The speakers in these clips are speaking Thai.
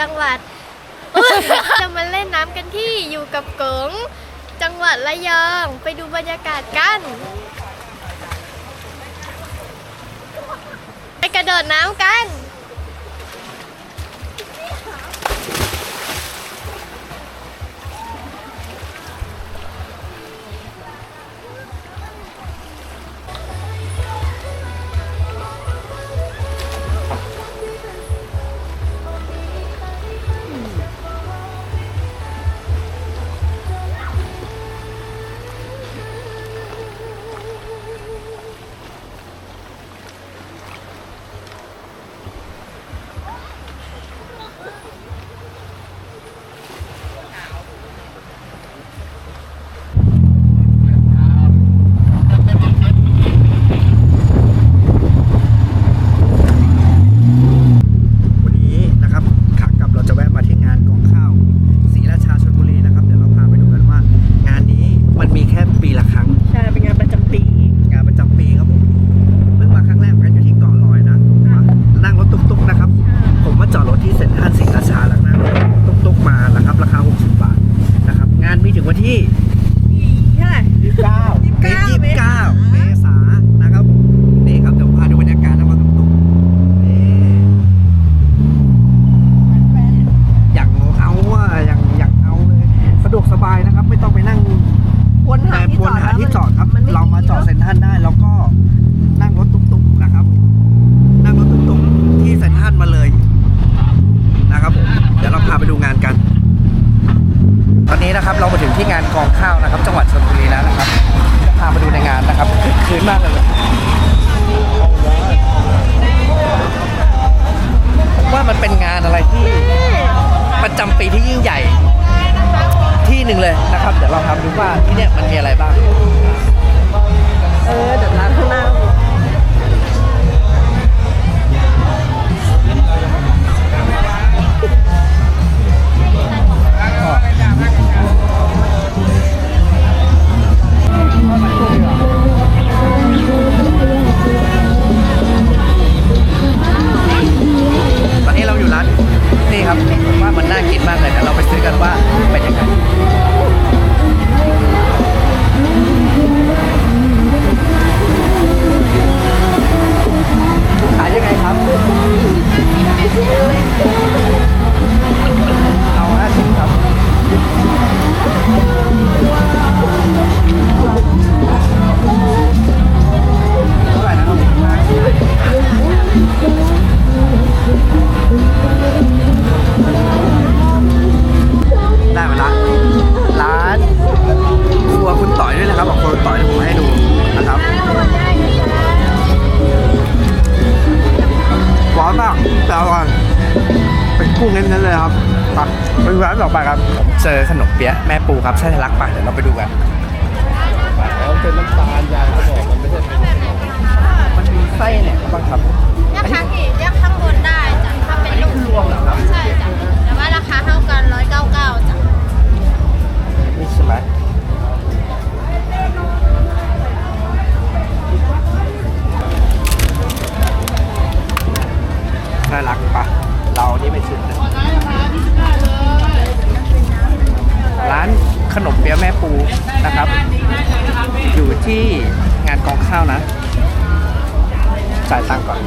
จังหวัด จะมาเล่นน้ำกันที่อยู่กับกง จังหวัดระยองไปดูบรรยากาศกันไปกระโดดน้ำกัน ตอนนี้นะครับเรามาถึงที่งานกองข้าวนะครับ จังหวัดชลบุรีแล้วนะครับจะพามาดูในงานนะครับคึกคืนมากเลยว่ามันเป็นงานอะไรที่ประจำปีที่ยิ่งใหญ่ที่หนึ่งเลยนะครับ เดี๋ยวเราทำดูว่าที่เนี่ยมันมีอะไรบ้าง เออ กุ้งเน้นๆเลยครับไปไปร้านต่อไปครับผมเจอขนมเปี๊ยะแม่ปูครับใช่ทะลักปะเดี๋ยวเราไปดูกันแล้วเป็นน้ำตาลยายเขาบอกมันไม่ใช่เป็นมันมีไส้เนี่ยบ้างครับยักษ์ข้างที่ยักษ์ข้างบนได้จ้ะถ้าเป็นลูกรวมเหรอครับใช่จ้ะแต่ว่าราคาเท่ากัน199จ้ะนี่ใช่ไหมน่ารักปะ เรานี่ไม่ชุดเลยร้านขนมเปี๊ยะแม่ปูนะครับ อยู่ที่งานกองข้าวนะจ่ายตังค์ก่อน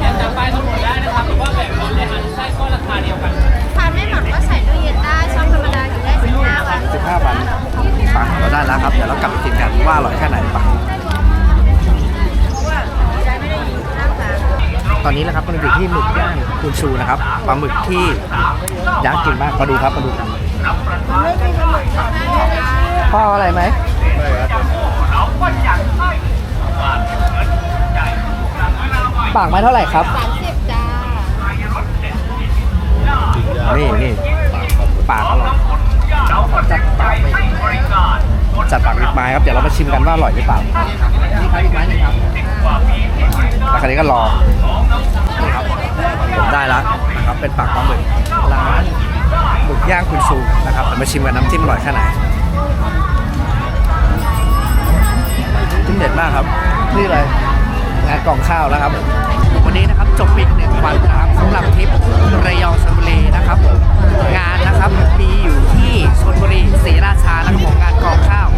ทานไม่หมดก็ใส่ตู้เย็นได้ช่องธรรมดาอยู่ได้15วัน15วันปะเราได้แล้วครับ เดี๋ยวเรากลับไปกินกันว่าอร่อยแค่ไหน ปะตอนนี้นะครับมันอยู่ที่หมึกย่างคุณชูนะครับปลาหมึกที่ย่างกินมากมาดูครับมาดูกันพ่อเอาอะไรไหมปากไม้เท่าไหร่ครับ30จ้านี่นี่ปากอร่อยจัดปากไปจัดปากบิ๊กไม้ครับเดี๋ยวเรามาชิมกันว่าอร่อยหรือเปล่านี่ครับบิ๊กไม้หนึ่งครับ แล้วคันนี้ก็รอนี่ครับผมได้แล้วนะครับเป็นปากปลาหมึกร้านหมึกย่างคุณซูนะครับเดี๋ยวมาชิมกันน้ำจิ้มอร่อยแค่ไหนจิ้มเด็ดมากครับ นี่เลยงานกล่องข้าวแล้วครับ วันนี้นะครับจบปิดหนึ่งวันนะครับสำหรับทริประยองชลบุรีนะครับ งานนะครับมีอยู่ที่ชลบุรีศรีราชานะครับขงานกองข้าว